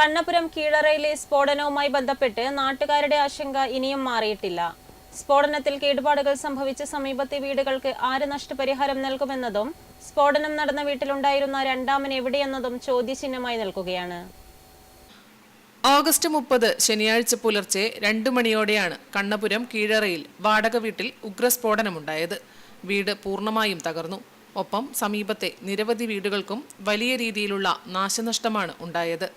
കണ്ണപുരം കീഴറയിലെ സ്ഫോടനവുമായി ബന്ധപ്പെട്ട് നാട്ടുകാരുടെ ആശങ്ക ഇനിയും മാറിയിട്ടില്ല. സ്ഫോടനത്തിൽ കേടുപാടുകൾ സംഭവിച്ച സമീപത്തെ വീടുകൾക്ക് ആര് നഷ്ടപരിഹാരം നൽകുമെന്നതും സ്ഫോടനം നടന്ന വീട്ടിലുണ്ടായിരുന്ന രണ്ടാമൻ എവിടെയെന്നതും ചോദ്യചിഹ്നമായി നിൽക്കുകയാണ്. ഓഗസ്റ്റ് മുപ്പത് ശനിയാഴ്ച പുലർച്ചെ രണ്ടു മണിയോടെയാണ് കണ്ണപുരം കീഴറയിൽ വാടക വീട്ടിൽ ഉഗ്രസ്ഫോടനമുണ്ടായത്. വീട് പൂർണമായും തകർന്നു. ഒപ്പം സമീപത്തെ നിരവധി വീടുകൾക്കും വലിയ രീതിയിലുള്ള നാശനഷ്ടമാണ് ഉണ്ടായത്.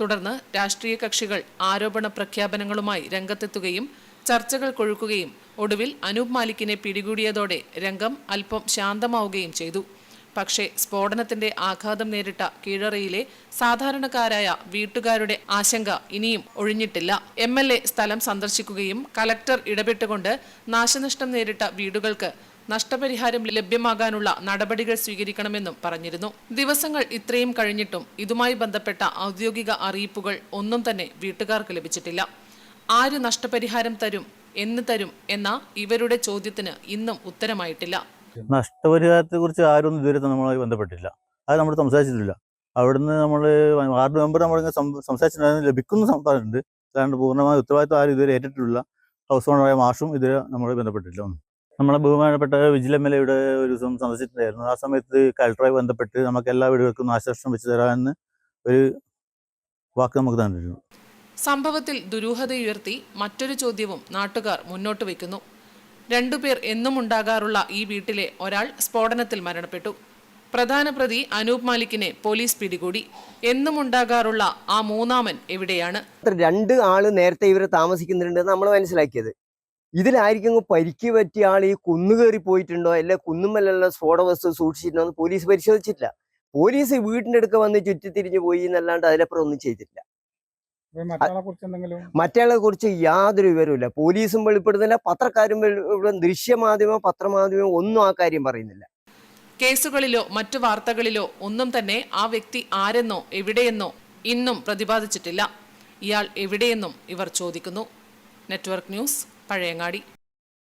തുടർന്ന് രാഷ്ട്രീയ കക്ഷികൾ ആരോപണ പ്രഖ്യാപനങ്ങളുമായി രംഗത്തെത്തുകയും ചർച്ചകൾ കൊഴുക്കുകയും ഒടുവിൽ അനൂപ് മാലിക്കിനെ പിടികൂടിയതോടെ രംഗം അല്പം ശാന്തമാവുകയും ചെയ്തു. പക്ഷേ സ്ഫോടനത്തിന്റെ ആഘാതം നേരിട്ട കീഴറയിലെ സാധാരണക്കാരായ വീട്ടുകാരുടെ ആശങ്ക ഇനിയും ഒഴിഞ്ഞിട്ടില്ല. എം സ്ഥലം സന്ദർശിക്കുകയും കലക്ടർ ഇടപെട്ടുകൊണ്ട് നാശനഷ്ടം നേരിട്ട വീടുകൾക്ക് നഷ്ടപരിഹാരം ലഭ്യമാകാനുള്ള നടപടികൾ സ്വീകരിക്കണമെന്നും പറഞ്ഞിരുന്നു. ദിവസങ്ങൾ ഇത്രയും കഴിഞ്ഞിട്ടും ഇതുമായി ബന്ധപ്പെട്ട ഔദ്യോഗിക അറിയിപ്പുകൾ ഒന്നും തന്നെ വീട്ടുകാർക്ക് ലഭിച്ചിട്ടില്ല. ആര് നഷ്ടപരിഹാരം തരും എന്ന് തരും എന്ന ഇവരുടെ ചോദ്യത്തിന് ഇന്നും ഉത്തരമായിട്ടില്ല. നഷ്ടപരിഹാരത്തെ കുറിച്ച് ആരും ഇതുവരെ നമ്മളുമായി ബന്ധപ്പെട്ടില്ല അത് നമ്മൾ സംസാരിച്ചിട്ടില്ല. അവിടുന്ന് നമ്മൾ വാർഡ് മെമ്പർ നമ്മൾ സംസാരിച്ചിട്ടുണ്ടായിരുന്നു. ലഭിക്കുന്ന സംസാരമുണ്ട് അല്ലാണ്ട് പൂർണമായ ഉത്തരവാദിത്വം ആരും ഇതുവരെ ഏറ്റിട്ടില്ല ഹൗസ് ഓണറായ മാഷും ഇതുവരെ നമ്മളെ ബന്ധപ്പെട്ടില്ല നമ്മളെ ബഹുമാനപ്പെട്ട വിജിൽ എം എൽ എയുടെ ഒരു ദിവസം സന്ദർശിച്ചിട്ടുണ്ടായിരുന്നു. ആ സമയത്ത് കലക്ടറുമായി ബന്ധപ്പെട്ട് നമുക്ക് എല്ലാ വീടുകൾക്കും നാശനഷ്ടം വെച്ച് തരാമെന്ന് ഒരു വാക്ക് നമുക്ക് തന്നിരുന്നു. സംഭവത്തിൽ ദുരൂഹതയുയർത്തി മറ്റൊരു ചോദ്യവും നാട്ടുകാർ മുന്നോട്ട് വയ്ക്കുന്നു. രണ്ടുപേർ എന്നും ഉണ്ടാകാറുള്ള ഈ വീട്ടിലെ ഒരാൾ സ്ഫോടനത്തിൽ മരണപ്പെട്ടു. പ്രധാന പ്രതി അനൂപ് മാലിക്കിനെ പോലീസ് പിടികൂടി. എന്നും ഉണ്ടാകാറുള്ള ആ മൂന്നാമൻ എവിടെയാണ്? രണ്ട് ആൾ നേരത്തെ ഇവർ താമസിക്കുന്നുണ്ട് നമ്മൾ മനസ്സിലാക്കിയത്. ഇതിലായിരിക്കും പരിക്ക് പറ്റിയ ആൾ ഈ കുന്നുകയറി പോയിട്ടുണ്ടോ? അല്ലെ കുന്നുമല്ലുള്ള സ്ഫോട വസ്തു സൂക്ഷിച്ചിട്ടുണ്ടോ എന്ന് പോലീസ് പരിശോധിച്ചിട്ടില്ല. പോലീസ് വീടിന്റെ അടുക്ക വന്ന് ചുറ്റിത്തിരിഞ്ഞു പോയി എന്നല്ലാണ്ട് അതിലപ്പുറം ഒന്നും ചെയ്തിട്ടില്ല. മറ്റയാളെ കുറിച്ച് യാതൊരു വിവരവുമില്ല. പോലീസും വെളിപ്പെടുന്നില്ല. പത്രക്കാരും ദൃശ്യമാധ്യമം പത്രമാധ്യമം ഒന്നും ആ കാര്യം പറയുന്നില്ല. കേസുകളിലോ മറ്റു വാർത്തകളിലോ ഒന്നും തന്നെ ആ വ്യക്തി ആരെന്നോ എവിടെയെന്നോ ഇന്നും പ്രതിപാദിച്ചിട്ടില്ല. ഇയാൾ എവിടെയെന്നും ഇവർ ചോദിക്കുന്നു. Network news Pazhayangadi.